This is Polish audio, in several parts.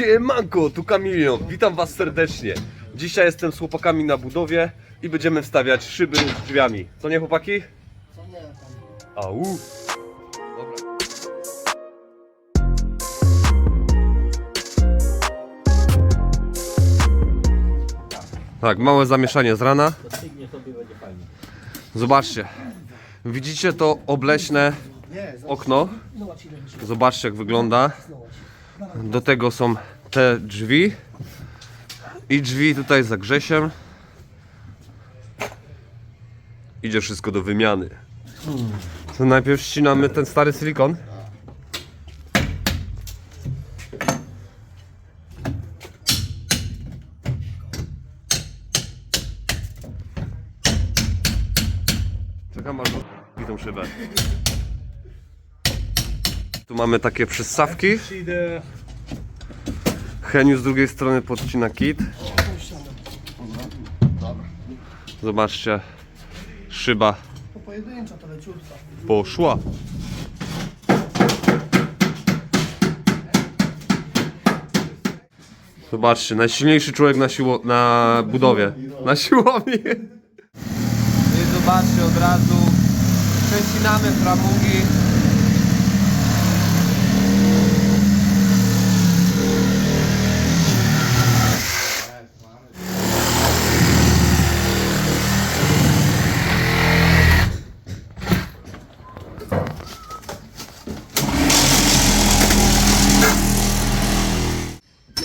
Siemanko, tu Kamilion, witam was serdecznie. Dzisiaj jestem z chłopakami na budowie i będziemy wstawiać szyby z drzwiami. Co nie chłopaki? Co nie? Au. Tak, małe zamieszanie z rana. Zobaczcie. Widzicie to obleśne okno? Zobaczcie jak wygląda. Do tego są te drzwi. I drzwi tutaj za Grzesiem. Idzie wszystko do wymiany. To najpierw ścinamy ten stary silikon. Czekam aż tą szybę. Tu mamy takie przystawki. Heniu z drugiej strony podcina kit. Zobaczcie, szyba To pojedyncza to leciutka. poszła. Zobaczcie, najsilniejszy człowiek na, siło, na budowie. Na siłowni. I zobaczcie od razu, przecinamy framugi.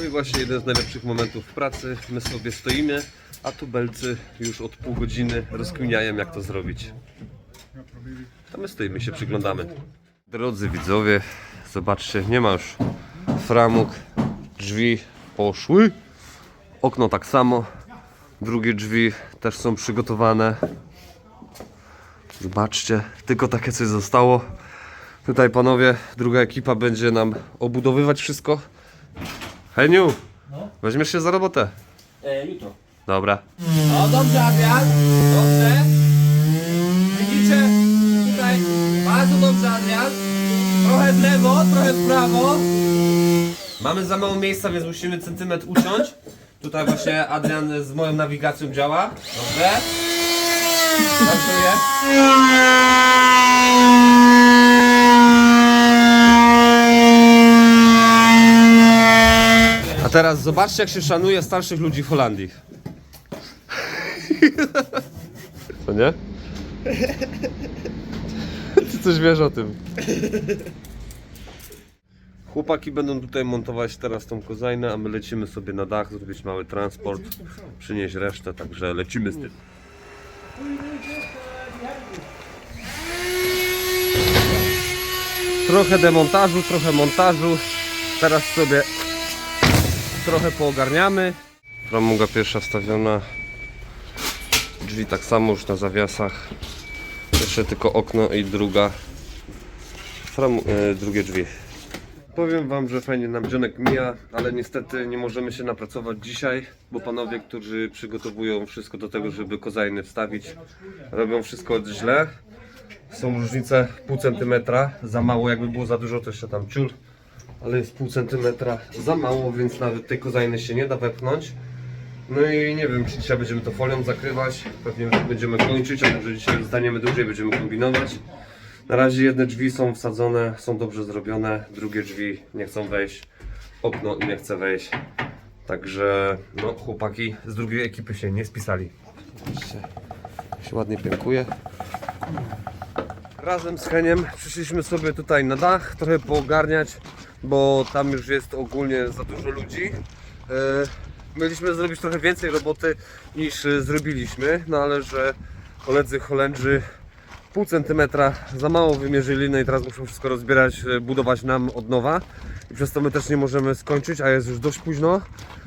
I właśnie jeden z najlepszych momentów w pracy. My sobie stoimy, a tu belcy już od pół godziny rozkminiają jak to zrobić. A my stoimy się przyglądamy. Drodzy widzowie, zobaczcie, nie ma już framug, drzwi poszły, okno tak samo, drugie drzwi też są przygotowane. Zobaczcie, tylko takie coś zostało. Tutaj panowie, druga ekipa będzie nam obudowywać wszystko. Heniu, weźmiesz się za robotę. E, jutro. Dobra. O, dobrze, Adrian. Dobrze. Widzicie? Tutaj bardzo dobrze, Adrian. Trochę w lewo, trochę w prawo. Mamy za mało miejsca, więc musimy centymetr uciąć. Tutaj właśnie Adrian z moją nawigacją działa. Dobrze. Pracuję. Teraz zobaczcie jak się szanuje starszych ludzi w Holandii. Co nie? Ty coś wiesz o tym. Chłopaki będą tutaj montować teraz tą kozajnę, a my lecimy sobie na dach, zrobić mały transport, przynieść resztę, także lecimy z tym. Trochę demontażu, trochę montażu. Teraz sobie trochę poogarniamy. Framuga pierwsza wstawiona. Drzwi tak samo już na zawiasach. Jeszcze tylko okno i druga. Fram, e, drugie drzwi. Powiem wam, że fajnie nam dzionek mija, ale niestety nie możemy się napracować dzisiaj, bo panowie, którzy przygotowują wszystko do tego, żeby kozajny wstawić, robią wszystko źle. Są różnice pół centymetra, za mało, jakby było za dużo to jeszcze tam ciul, ale jest pół centymetra za mało, więc nawet tej kozajny się nie da wepchnąć. No i nie wiem, czy dzisiaj będziemy to folią zakrywać, pewnie będziemy kończyć, a może dzisiaj zostaniemy dłużej, będziemy kombinować. Na razie jedne drzwi są wsadzone, są dobrze zrobione, drugie drzwi nie chcą wejść, okno nie chce wejść. Także no chłopaki z drugiej ekipy się nie spisali. Zobaczcie, się ładnie piękuje. Razem z Heniem przyszliśmy sobie tutaj na dach, trochę poogarniać, bo tam już jest ogólnie za dużo ludzi. E, Mieliśmy zrobić trochę więcej roboty niż e, zrobiliśmy, no ale że koledzy Holendrzy pół centymetra za mało wymierzyli, no i teraz muszą wszystko rozbierać, e, budować nam od nowa i przez to my też nie możemy skończyć, a jest już dość późno.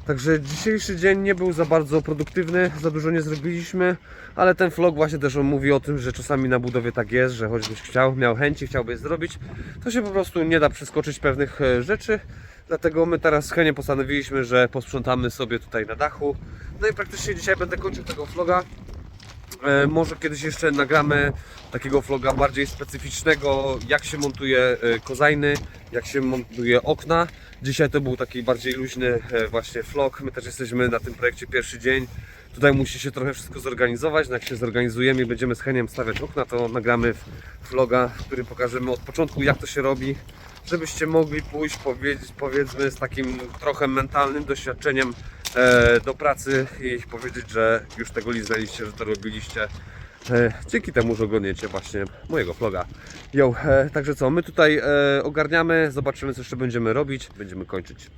Także dzisiejszy dzień nie był za bardzo produktywny, za dużo nie zrobiliśmy, ale ten vlog właśnie też mówi o tym, że czasami na budowie tak jest, że choćbyś chciał, miał chęci, chciałby je zrobić, to się po prostu nie da przeskoczyć pewnych e, rzeczy. Dlatego my teraz z Heniem postanowiliśmy, że posprzątamy sobie tutaj na dachu. No i praktycznie dzisiaj będę kończył tego vloga. E, może kiedyś jeszcze nagramy takiego vloga bardziej specyficznego, jak się montuje e, kozajny, jak się montuje okna. Dzisiaj to był taki bardziej luźny e, właśnie vlog. My też jesteśmy na tym projekcie pierwszy dzień. Tutaj musi się trochę wszystko zorganizować. No jak się zorganizujemy i będziemy z Heniem stawiać okna, to nagramy vloga, w którym pokażemy od początku jak to się robi, żebyście mogli pójść powiedzmy z takim trochę mentalnym doświadczeniem do pracy i powiedzieć, że już tego liznęliście, że to robiliście. E, dzięki temu, że oglądacie właśnie mojego vloga. Yo, e, także co, my tutaj e, ogarniamy, zobaczymy co jeszcze będziemy robić, będziemy kończyć.